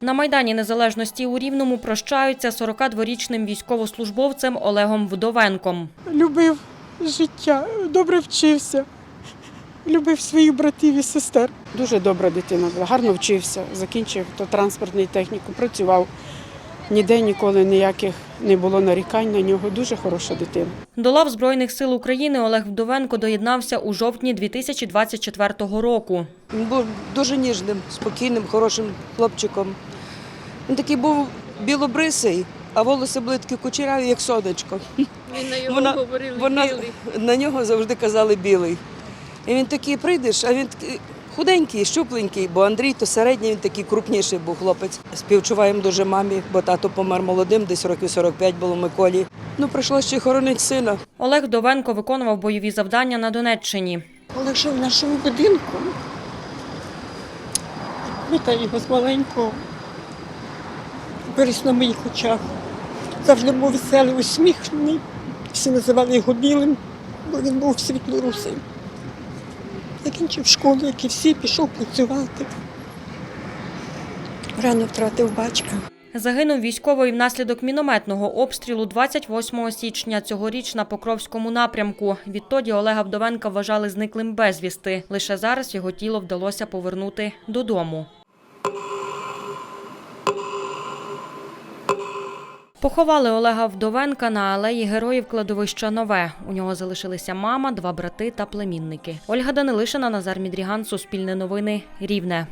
На Майдані Незалежності у Рівному прощаються 42-річним військовослужбовцем Олегом Вдовенком. любив життя, добре вчився, любив своїх братів і сестер. Дуже добра дитина була, гарно вчився, закінчив то транспортний техніку, працював. Ніде ніколи ніяких не було нарікань на нього. Дуже хороша дитина. До лав Збройних сил України Олег Вдовенко доєднався у жовтні 2024 року. Він був дуже ніжним, спокійним, хорошим хлопчиком. Він такий був білобрисий, а волоси були такі кучеряві, як сонечко. Він на його Вона- говорили Вона, білий. на нього завжди казали білий. І він такий прийдеш, а він такий худенький, щупленький, бо Андрій то середній, він такий крупніший був хлопець. Співчуваємо дуже мамі, бо тато помер молодим, десь років 45 було Миколі. Ну, прийшлося ще хоронити сина. Олег Вдовенко виконував бойові завдання на Донеччині. Коли жив в нашому будинку, пам'ятаю його з маленького, виріс на моїх очах. Завжди був веселий, усміхнений. Всі називали його білим, бо він був світлорусий. Закінчив школу, як і всі, пішов працювати. Рано втратив батька. Загинув військовий внаслідок мінометного обстрілу 28 січня цьогоріч на Покровському напрямку. Відтоді Олега Вдовенка вважали зниклим безвісти. Лише зараз його тіло вдалося повернути додому. Поховали Олега Вдовенка на алеї героїв кладовища Нове. У нього залишилися мама, два брати та племінники. Ольга Данилишина, Назар Мідріган, Суспільне новини, Рівне.